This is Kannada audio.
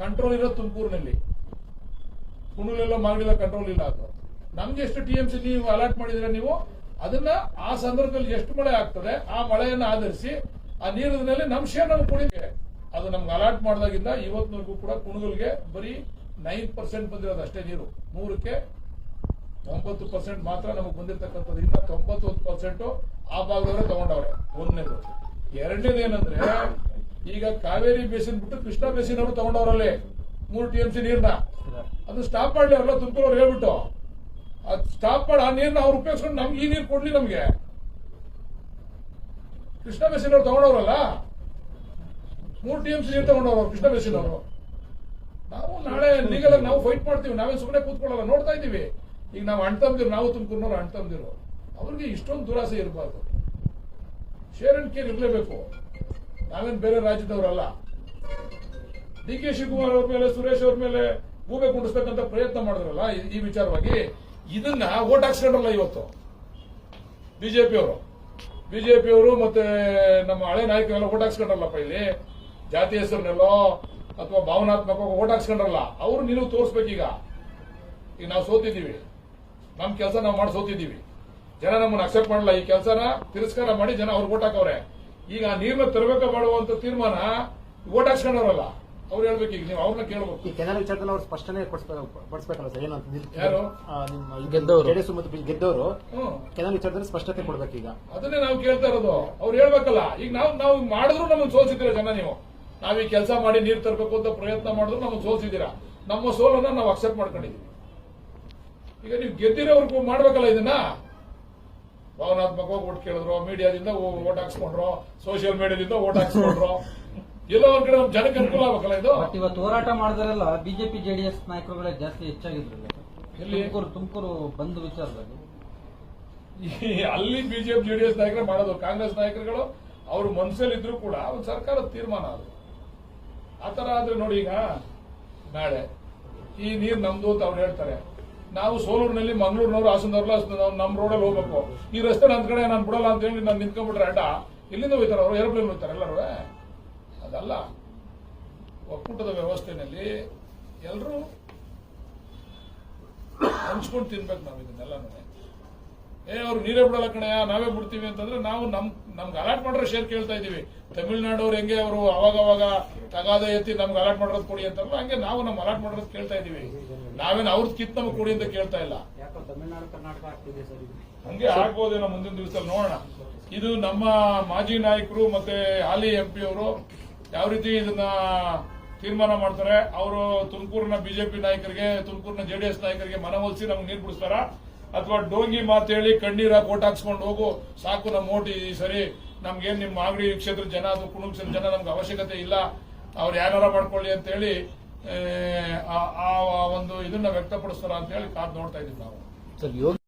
ಕಂಟ್ರೋಲ್ ಇರೋ ತುಮಕೂರಿನಲ್ಲಿ. ಕುಣಲೆಲ್ಲ ಮಾಡಿಲ್ಲ ಕಂಟ್ರೋಲ್ ಇಲ್ಲ ಅದು. ನಮ್ಗೆ ಎಷ್ಟು ಟಿ ಎಂ ಸಿ ನೀವು ಅಲರ್ಟ್ ಮಾಡಿದ್ರೆ ನೀವು ಅದನ್ನ ಆ ಸಂದರ್ಭದಲ್ಲಿ ಎಷ್ಟು ಮಳೆ ಆಗ್ತದೆ, ಆ ಮಳೆಯನ್ನು ಆಧರಿಸಿ ಆ ನೀರಿನಲ್ಲಿ ನಮ್ ಶೇರ್ ನಮ್ಗೆ ಕುಣಿಗೆ ಅದು ನಮ್ಗೆ ಅಲರ್ಟ್ ಮಾಡಿದಾಗಿಂದ ಇವತ್ತಿನವರೆಗೂ ಕೂಡ ಕುಣಗಲ್ಗೆ ಬರೀ ನೈನ್ ಪರ್ಸೆಂಟ್ ಬಂದಿರೋದು ಅಷ್ಟೇ ನೀರು. ನೂರಕ್ಕೆ ಒಂಬತ್ತು ಪರ್ಸೆಂಟ್ ಮಾತ್ರ ನಮಗೆ ಬಂದಿರತಕ್ಕಂಥದ್ದು. ಇನ್ನ ತೊಂಬತ್ತೊಂದು ಪರ್ಸೆಂಟ್ ಆ ಭಾಗದವರೇ ತಗೊಂಡವ್ರೆ. ಒಂದನೇದು. ಎರಡನೇದು ಏನಂದ್ರೆ ಈಗ ಕಾವೇರಿ ಬೇಸಿನ್ ಬಿಟ್ಟು ಕೃಷ್ಣಾ ಬೇಸಿನ್ ಅವರು ತಗೊಂಡವ್ರಲ್ಲಿ ಮೂರು ಟಿ ಎಂ ಸಿ ನೀರ್ನ. ಅದು ಸ್ಟಾಪ್ ಮಾಡಲಿ ಅವರೆಲ್ಲ ತುಮಕೂರು ಹೇಳ್ಬಿಟ್ಟು. ಅದು ಸ್ಟಾಪ್ ಮಾಡಿ, ಆ ನೀರ್ನ ಅವ್ರು ಉಪಯೋಗಿಸ್ಕೊಂಡು ನಮ್ಗೆ ಈ ನೀರು ಕೊಡ್ಲಿ ನಮ್ಗೆ. ಕೃಷ್ಣ ಬೇಸಿನ್ ಅವ್ರು ತಗೊಂಡವ್ರಲ್ಲ? ಮೂರು ಟಿ ಎಂ ಸಿ ನೀರು ತಗೊಂಡವ್ರು ಕೃಷ್ಣ ಬೇಸಿನ್ ಅವರು. ನಾವು ನಾಳೆ ಲೀಗಲ್ ನಾವು ಫೈಟ್ ಮಾಡ್ತೀವಿ ನಾವೇ ಸುಮ್ಮನೆ ಕೂತ್ಕೊಳ್ಳಲ್ಲ, ನೋಡ್ತಾ ಇದ್ದೀವಿ. ಈಗ ನಾವು ಅಣ್ತಂದಿರು ನಾವು ತುಮಕೂರ್ನವ್ರು ಅಣ್ತಂದಿರು ಅವ್ರಿಗೆ ಇಷ್ಟೊಂದು ದುರಾಸೆ ಇರಬಾರ್ದು. ಶೇರ್ ಅಂಡ್ ಕೇರ್ ಇರಲೇಬೇಕು. ನಾವೇನ್ ಬೇರೆ ರಾಜ್ಯದವರಲ್ಲ. ಡಿ ಕೆ ಶಿವಕುಮಾರ್ ಅವ್ರ ಮೇಲೆ, ಸುರೇಶ್ ಅವ್ರ ಮೇಲೆ ಗೂಬೆ ಕುಂಡಿಸ್ಬೇಕಂತ ಪ್ರಯತ್ನ ಮಾಡಿದ್ರಲ್ಲ ಈ- ವಿಚಾರವಾಗಿ, ಇದನ್ನ ಓಟ್ ಹಾಕ್ಸ್ಕೊಂಡ್ರಲ್ಲ ಇವತ್ತು ಬಿಜೆಪಿ ಅವರು. ಬಿಜೆಪಿ ಅವರು ಮತ್ತೆ ನಮ್ಮ ಹಳೆ ನಾಯಕರೆಲ್ಲ ಓಟ್ ಹಾಕ್ಸ್ಕೊಂಡ್ರಲ್ಲಪ್ಪ ಇಲ್ಲಿ. ಜಾತಿ ಹೆಸರನ್ನೆಲ್ಲೋ ಅಥವಾ ಭಾವನಾತ್ಮಕ ಓಟ್ ಹಾಕ್ಸ್ಕೊಂಡ್ರಲ್ಲ, ಅವರು ನಿಲುವು ತೋರಿಸ್ಬೇಕೀಗ. ಈಗ ನಾವು ಸೋತಿದ್ದೀವಿ. ನಮ್ಮ ಕೆಲಸ ನಾವು ಮಾಡಿ ಸೋತಿದ್ದೀವಿ. ಜನ ನಮ್ಮನ್ನ ಅಕ್ಸೆಪ್ಟ್ ಮಾಡಲ್ಲ ಈ ಕೆಲಸನ, ತಿರಸ್ಕಾರ ಮಾಡಿ ಜನ ಅವ್ರಿಗೆ ಓಟ್ ಹಾಕವ್ರೆ. ಈಗ ಆ ತರಬೇಕು ತರಬೇಕ ಮಾಡುವಂತ ತೀರ್ಮಾನ ಓಟ್ ಹಾಕ್ಸ್ಕೊಂಡವ್ರಲ್ಲ ಅವ್ರು ಹೇಳ್ಬೇಕು ಈಗ ನೀವು ಅವ್ರನ್ನ ಕೇಳ್ಬೇಕು. ಈ ಕೆನಾಲ್ ವಿಚಾರದಲ್ಲಿ ಅವ್ರು ಸ್ಪಷ್ಟನೆ ಕೊಡಿಸ್ಬೇಕು ಪಡಿಸ್ಬೇಕಲ್ಲ ಸರ್ ಏನಂತ ಗೆದ್ದವರು ಯಾರು? ಗೆದ್ದವ್ರು. ಜೆಡಿಎಸ್ ಮತ್ತು ಬಿ- ಗೆದ್ದವರು ಕೆನಾಲ್ ವಿಚಾರದಲ್ಲಿ ಸ್ಪಷ್ಟತೆ ಕೊಡ್ಬೇಕೀಗ ಅದನ್ನೇ ನಾವು ಕೇಳ್ತಾ ಇರೋದು. ಅವ್ರು ಹೇಳ್ಬೇಕಲ್ಲ ಈಗ ನಾವು ನಾವು ಮಾಡಿದ್ರು ನಮಗೆ ಸೋಲ್ಸಿದ್ದೀರ ಜನ ನೀವು? ನಾವ್ ಈ ಕೆಲಸ ಮಾಡಿ ನೀರು ತರಬೇಕು ಅಂತ ಪ್ರಯತ್ನ ಮಾಡಿದ್ರು ನಮ್ಗೆ ಸೋಲ್ಸಿದ್ದೀರಾ? ನಮ್ಮ ಸೋಲನ್ನ ನಾವು ಅಕ್ಸೆಪ್ಟ್ ಮಾಡ್ಕೊಂಡಿದೀವಿ ಈಗ ನೀವು ಗೆದ್ದಿರೋ ಮಾಡ್ಬೇಕಲ್ಲ ಇದನ್ನ? ಭಾವನಾತ್ಮಕವಾಗಿ ಓಟ್ ಕೇಳಿದ್ರು ಮೀಡಿಯಾದಿಂದ ಓಟ್ ಹಾಕ್ಸ್ಕೊಂಡ್ರು ಸೋಷಿಯಲ್ ಮೀಡಿಯಾದಿಂದ ಓಟ್ ಹಾಕ್ಸ್ಕೊಂಡ್ರು. ಎಲ್ಲ ಒಂದ್ ಕಡೆ ನಮ್ ಜನಕ್ಕೆ ಅನುಕೂಲ ಆಗ್ಬೇಕಲ್ಲ ಇದು? ಬಟ್ ಇವತ್ತು ಹೋರಾಟ ಮಾಡಿದ್ರೆಲ್ಲ ಬಿಜೆಪಿ ಜೆಡಿಎಸ್ ನಾಯಕರುಗಳೇ ಜಾಸ್ತಿ ಹೆಚ್ಚಾಗಿದ್ರು ಎಲ್ಲಿ? ತುಮಕೂರು ತುಮಕೂರು ಬಂದ್ ವಿಚಾರದಲ್ಲಿ. ಅಲ್ಲಿ ಬಿಜೆಪಿ ಜೆಡಿಎಸ್ ನಾಯಕರೇ ಮಾಡೋದು. ಕಾಂಗ್ರೆಸ್ ನಾಯಕರುಗಳು ಅವ್ರ ಮನಸ್ಸಲ್ಲಿ ಇದ್ರು ಕೂಡ ಒಂದು ಸರ್ಕಾರದ ತೀರ್ಮಾನ ಅದು. ಆತರ ಆದ್ರೆ ನೋಡಿ ಈಗ ನಾಳೆ ಈ ನೀರ್ ನಮ್ದು ಅಂತ ಅವ್ರು ಹೇಳ್ತಾರೆ. ನಾವು ಸೋಲೂರಿನಲ್ಲಿ ಮಂಗಳೂರಿನವರು ಹಾಸನದವ್ರಲ್ಲ ನಾವು ನಮ್ಮ ರೋಡಲ್ಲಿ ಹೋಗ್ಬೇಕು. ಈ ರಸ್ತೆ ನನ್ನ ಕಡೆ, ನಾನು ಬಿಡಲ್ಲ ಅಂತ ಹೇಳಿ ನಾನು ನಿಂತ್ಕೊಂಡ್ಬಿಟ್ರೆ ಅಡ್ಡ. ಇಲ್ಲಿಂದ ಹೋಗ್ತಾರೆ ಅವರು ಏರೋಪ್ಲೇನ್ ಹೋಗ್ತಾರೆ ಎಲ್ಲರೂ. ಅದಲ್ಲ. ಒಕ್ಕೂಟದ ವ್ಯವಸ್ಥೆನಲ್ಲಿ ಎಲ್ಲರೂ ಹಂಚ್ಕೊಂಡು ತಿನ್ಬೇಕು ನಾವು ಇದನ್ನೆಲ್ಲ ಏ ಅವ್ರು ನೀರೇ ಬಿಡಲ್ಲ ಕಣಯ್ಯ ನಾವೇ ಬಿಡ್ತೀವಿ ಅಂತಂದ್ರೆ ನಾವು ನಮ್ ನಮ್ಗೆ ಅಲಾಟ್ ಮಾಡ್ರೆ ಶೇರ್ ಕೇಳ್ತಾ ಇದೀವಿ ತಮಿಳ್ನಾಡವ್ರು ಹೆಂಗೆ ಅವರು ಅವಾಗ ಅವಾಗ ತಗಾದ ಎತ್ತಿ ನಮ್ಗೆ ಅಲಾಟ್ ಮಾಡೋದು ಕೊಡಿ ಅಂತಾರಲ್ಲ ಹಂಗೆ ನಾವು ನಮ್ ಅಲಾಟ್ ಮಾಡೋದು ಕೇಳ್ತಾ ಇದೀವಿ ನಾವೇನು ಅವ್ರದ್ದು ಕಿತ್ ನಮ್ಗೆ ಕೊಡಿ ಅಂತ ಕೇಳ್ತಾ ಇಲ್ಲ. ಹಂಗೆ ಆಗ್ಬೋದೇನೋ ಮುಂದಿನ ದಿವಸ ನೋಡೋಣ. ಇದು ನಮ್ಮ ಮಾಜಿ ನಾಯಕರು ಮತ್ತೆ ಹಾಲಿ ಎಂ ಪಿ ಅವರು ಯಾವ ರೀತಿ ಇದನ್ನ ತೀರ್ಮಾನ ಮಾಡ್ತಾರೆ ಅವರು ತುಮಕೂರಿನ ಬಿಜೆಪಿ ನಾಯಕರಿಗೆ ತುಮಕೂರಿನ ಜೆಡಿಎಸ್ ನಾಯಕರಿಗೆ ಮನವೊಲಿಸಿ ನಮ್ಗೆ ನೀರು ಬಿಡಿಸ್ತಾರ? ಅಥವಾ ಡೋಂಗಿ ಮಾತು ಹೇಳಿ ಕಣ್ಣೀರ ಕೋಟ್ ಹಾಕ್ಸ್ಕೊಂಡು ಹೋಗು, ಸಾಕು ನಮ್ಮ ಓಟ್ ಈ ಸರಿ. ನಮ್ಗೇನ್ ನಿಮ್ಮ ಮಾಗಡಿ ಕ್ಷೇತ್ರದ ಜನ ಅದು ಕುಣುಲ್ ಜನ ನಮ್ಗೆ ಅವಶ್ಯಕತೆ ಇಲ್ಲ. ಅವ್ರು ಯಾರ ಮಾಡ್ಕೊಳ್ಳಿ ಅಂತ ಹೇಳಿ ಆ- ಒಂದು ಇದನ್ನ ವ್ಯಕ್ತಪಡಿಸ್ತಾರ ಅಂತ ಹೇಳಿ ಕಾದ್ ನೋಡ್ತಾ ಇದೀವಿ ನಾವು.